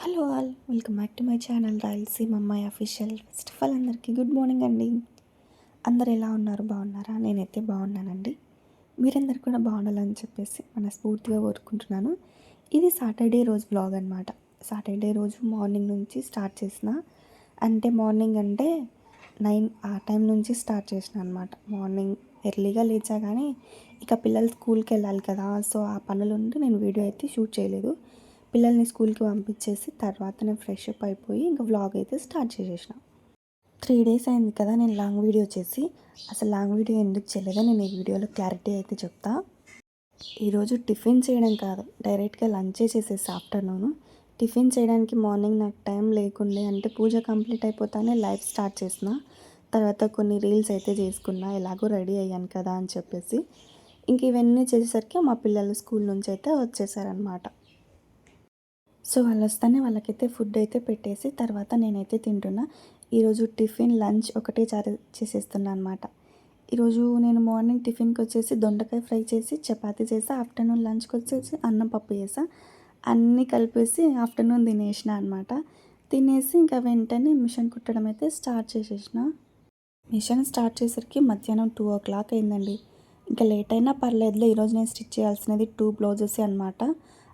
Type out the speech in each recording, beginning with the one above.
Hello all welcome back to my channel Rayalaseema అమ్మాయి official first of all అందరికీ good morning అండి. అందరు ఎలా ఉన్నారు? బాగున్నారా? నేనైతే బాగున్నానండి. మీరందరు కూడా బాగుండాలని చెప్పేసి మనస్ఫూర్తిగా కోరుకుంటున్నాను. ఇది సాటర్డే రోజు బ్లాగ్ అనమాట సాటర్డే రోజు మార్నింగ్ నుంచి స్టార్ట్ చేసిన అంటే మార్నింగ్ అంటే నైన్ ఆ టైం నుంచి స్టార్ట్ చేసిన అనమాట మార్నింగ్ ఎర్లీగా లేచా కానీ ఇక పిల్లలు స్కూల్కి వెళ్ళాలి కదా సో ఆ పనులు ఉండి నేను వీడియో అయితే షూట్ చేయలేదు. పిల్లల్ని స్కూల్కి పంపించేసి తర్వాత నేను ఫ్రెష్ అప్ అయిపోయి ఇంకా వ్లాగ్ అయితే స్టార్ట్ చేసేసిన. త్రీ డేస్ అయింది కదా నేను లాంగ్ వీడియో చేసి. అసలు లాంగ్ వీడియో ఎందుకు చేయలేదో? నేను ఈ వీడియోలో క్లారిటీ అయితే చెప్తా. ఈరోజు టిఫిన్ చేయడం కాదు డైరెక్ట్గా లంచే చేసేసి ఆఫ్టర్నూన్. టిఫిన్ చేయడానికి మార్నింగ్ నాకు టైం లేకుండే అంటే పూజ కంప్లీట్ అయిపోతానే లైఫ్ స్టార్ట్ చేసిన. తర్వాత కొన్ని రీల్స్ అయితే చేసుకున్నా ఎలాగో రెడీ అయ్యాను కదా అని చెప్పేసి. ఇంక ఇవన్నీ చేసేసరికి మా పిల్లలు స్కూల్ నుంచి అయితే వచ్చేసారనమాట సో వాళ్ళు వస్తానే వాళ్ళకైతే ఫుడ్ అయితే పెట్టేసి తర్వాత నేనైతే తింటున్నా. ఈరోజు టిఫిన్ లంచ్ ఒకటే చారు చేసేస్తున్నా అనమాట ఈరోజు నేను మార్నింగ్ టిఫిన్కి వచ్చేసి దొండకాయ ఫ్రై చేసి చపాతీ చేసా ఆఫ్టర్నూన్ లంచ్కి వచ్చేసి అన్నం పప్పు చేసా. అన్నీ కలిపేసి ఆఫ్టర్నూన్ తినేసిన అనమాట. తినేసి ఇంకా వెంటనే మిషన్ కుట్టడం అయితే స్టార్ట్ చేసేసిన. మిషన్ స్టార్ట్ చేసరికి మధ్యాహ్నం టూ ఓ క్లాక్ అయిందండి. ఇంకా లేట్ అయినా పర్లేదులే ఈరోజు నేను స్టిచ్ చేయాల్సినది టూ బ్లౌజెస్ అనమాట.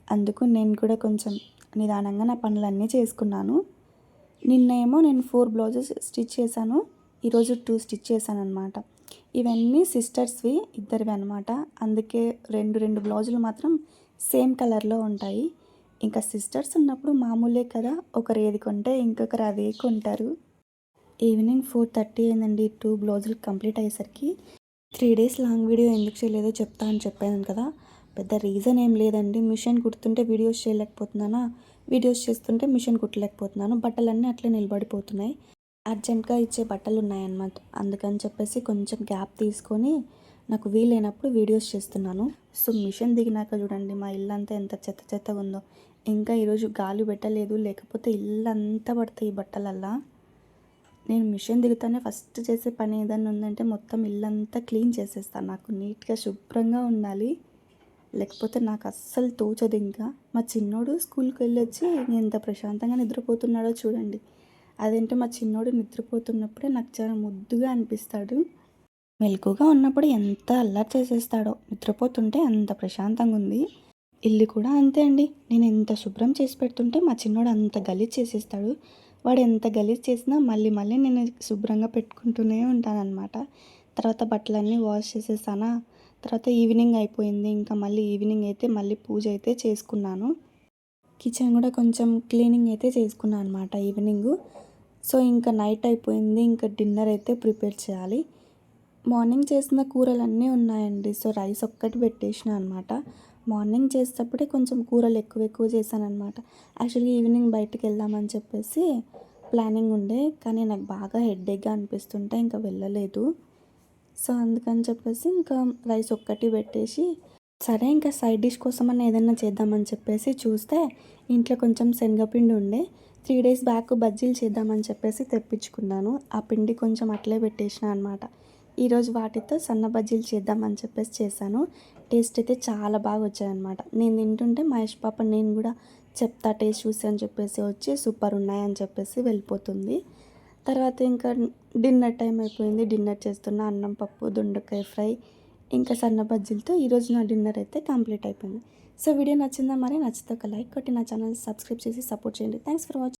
అందుకు నేను కూడా కొంచెం నిదానంగా నా పనులన్నీ చేసుకున్నాను. నిన్న ఏమో నేను ఫోర్ బ్లౌజెస్ స్టిచ్ చేశాను. ఈరోజు టూ స్టిచ్ చేశాను అనమాట ఇవన్నీ సిస్టర్స్వి ఇద్దరివి అనమాట అందుకే రెండు రెండు బ్లౌజులు మాత్రం సేమ్ కలర్లో ఉంటాయి. ఇంకా సిస్టర్స్ ఉన్నప్పుడు మామూలే కదా ఒకరు ఏది కొంటే ఇంకొకరు అదే కొంటారు. ఈవినింగ్ ఫోర్ థర్టీ అయిందండి టూ బ్లౌజులు కంప్లీట్ అయ్యేసరికి. త్రీ డేస్ లాంగ్ వీడియో ఎందుకు చేయలేదో చెప్తా అని చెప్పాను కదా. పెద్ద రీజన్ ఏం లేదండి. మిషన్ కుడుతుంటే వీడియోస్ చేయలేకపోతున్నానా? వీడియోస్ చేస్తుంటే మిషన్ కుట్టలేకపోతున్నాను బట్టలన్నీ అట్లే నిలబడిపోతున్నాయి. అర్జెంట్గా ఇచ్చే బట్టలు ఉన్నాయన్నమాట అందుకని చెప్పేసి కొంచెం గ్యాప్ తీసుకొని నాకు వీలైనప్పుడు వీడియోస్ చేస్తున్నాను. సో మిషన్ దిగినాక చూడండి మా ఇల్లు అంతా ఎంత చెత్త చెత్తగా ఉందో. ఇంకా ఈరోజు గాలి పెట్టలేదు లేకపోతే ఇల్లు అంతా పడతాయి ఈ బట్టలల్లా. నేను మిషన్ దిగుతానే ఫస్ట్ చేసే పని ఏదన్నా ఉందంటే మొత్తం ఇల్లంతా క్లీన్ చేసేస్తాను నాకు నీట్గా శుభ్రంగా ఉండాలి. లేకపోతే నాకు అస్సలు తోచదు ఇంకా. మా చిన్నోడు స్కూల్కి వెళ్ళొచ్చి ఎంత ప్రశాంతంగా నిద్రపోతున్నాడో చూడండి. అదేంటో మా చిన్నోడు నిద్రపోతున్నప్పుడే నాకు చాలా ముద్దుగా అనిపిస్తాడు. మెలకుగా ఉన్నప్పుడు ఎంత అల్లరి చేసేస్తాడో. నిద్రపోతుంటే అంత ప్రశాంతంగా ఉంది. ఇల్లు కూడా అంతే అండి. నేను ఎంత శుభ్రం చేసి పెడుతుంటే మా చిన్నోడు అంత గలీజ్ చేసేస్తాడు. వాడు ఎంత గలీజ్ చేసినా మళ్ళీ మళ్ళీ నేను శుభ్రంగా పెట్టుకుంటూనే ఉంటానన్నమాట. తర్వాత బట్టలన్నీ వాష్ చేసేసానా? తర్వాత ఈవినింగ్ అయిపోయింది. ఇంకా మళ్ళీ ఈవినింగ్ అయితే మళ్ళీ పూజ అయితే చేసుకున్నాను. కిచెన్ కూడా కొంచెం క్లీనింగ్ అయితే చేసుకున్నాను అనమాట ఈవినింగ్. సో ఇంకా నైట్ అయిపోయింది. ఇంకా డిన్నర్ అయితే ప్రిపేర్ చేయాలి. మార్నింగ్ చేసిన కూరలు అన్నీ ఉన్నాయండి. సో రైస్ ఒక్కటి పెట్టేసిన అనమాట మార్నింగ్ చేసేటప్పుడే కొంచెం కూరలు ఎక్కువ ఎక్కువ చేశాను అనమాట యాక్చువల్లీ ఈవినింగ్ బయటకు వెళ్దామని చెప్పేసి ప్లానింగ్ ఉండే. కానీ నాకు బాగా హెడ్ఏక్గా అనిపిస్తుంటే ఇంకా వెళ్ళలేదు. సో అందుకని చెప్పేసి ఇంకా రైస్ ఒక్కటి పెట్టేసి సరే ఇంకా సైడ్ డిష్ కోసం అని ఏదైనా చేద్దామని చెప్పేసి చూస్తే ఇంట్లో కొంచెం శనగపిండి ఉండే త్రీ డేస్ బ్యాక్ బజ్జీలు చేద్దామని చెప్పేసి తెప్పించుకున్నాను. ఆ పిండి కొంచెం అట్లే పెట్టేసిన అనమాట ఈరోజు వాటితో సన్న బజ్జీలు చేద్దామని చెప్పేసి చేశాను. టేస్ట్ అయితే చాలా బాగా వచ్చాయన్నమాట. నేను తింటుంటే మహేష్ పాప నేను కూడా చెప్తా టేస్ట్ చూసి అని చెప్పేసి వచ్చి సూపర్ ఉన్నాయని చెప్పేసి వెళ్ళిపోతుంది. తర్వాత ఇంకా డిన్నర్ టైం అయిపోయింది. డిన్నర్ చేస్తున్న అన్నం పప్పు దొండకాయ ఫ్రై ఇంకా సన్న బజ్జీలతో ఈరోజు నా డిన్నర్ అయితే కంప్లీట్ అయిపోయింది. సో వీడియో నచ్చిందా మరి? నచ్చితే ఒక లైక్ కొట్టి నా ఛానల్ సబ్స్క్రైబ్ చేసి సపోర్ట్ చేయండి. Thanks for watching